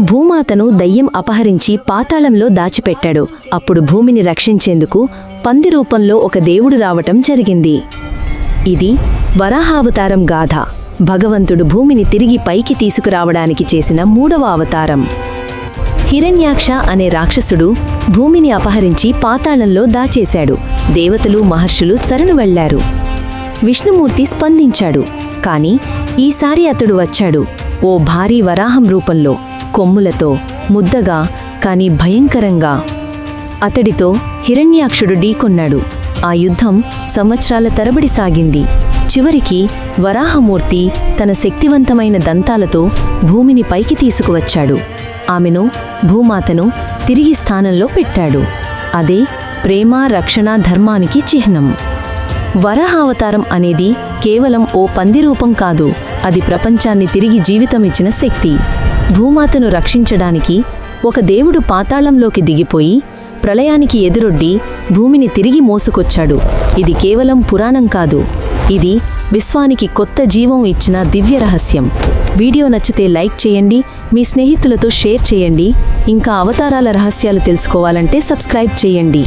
భూమాతను దయ్యం అపహరించి పాతాళంలో దాచిపెట్టాడు. అప్పుడు భూమిని రక్షించేందుకు పంది రూపంలో ఒక దేవుడు రావటం జరిగింది. ఇది వరాహావతారం గాథ. భగవంతుడు భూమిని తిరిగి పైకి తీసుకురావడానికి చేసిన మూడవ అవతారం. హిరణ్యాక్ష అనే రాక్షసుడు భూమిని అపహరించి పాతాళంలో దాచేశాడు. దేవతలు మహర్షులు శరణు వెళ్ళారు విష్ణుమూర్తి స్పందించాడు. కాని ఈసారి అతడు వచ్చాడు. ఓ భారీ వరాహం రూపంలో కొమ్ములతో ముద్దగా కాని భయంకరంగా. అతడితో హిరణ్యాక్షుడు ఢీకొన్నాడు. ఆ యుద్ధం సంవత్సరాల తరబడి సాగింది. చివరికి వరాహమూర్తి తన శక్తివంతమైన దంతాలతో భూమిని పైకి తీసుకువచ్చాడు. ఆమెను భూమాతను తిరిగి స్థానంలో పెట్టాడు. అదే ప్రేమ రక్షణ ధర్మానికి చిహ్నం. వరాహావతారం అనేది కేవలం ఓ పంది రూపం కాదు. అది ప్రపంచాన్ని తిరిగి జీవితమిచ్చిన శక్తి. భూమాతను రక్షించడానికి ఒక దేవుడు పాతాళంలోకి దిగిపోయి ప్రళయానికి ఎదురొడ్డి భూమిని తిరిగి మోసుకొచ్చాడు. ఇది కేవలం పురాణం కాదు. ఇది విశ్వానికి కొత్త జీవం ఇచ్చిన దివ్య రహస్యం. వీడియో నచ్చితే లైక్ చేయండి మీ స్నేహితులతో షేర్ చేయండి ఇంకా అవతారాల రహస్యాలు తెలుసుకోవాలంటే సబ్స్క్రైబ్ చేయండి.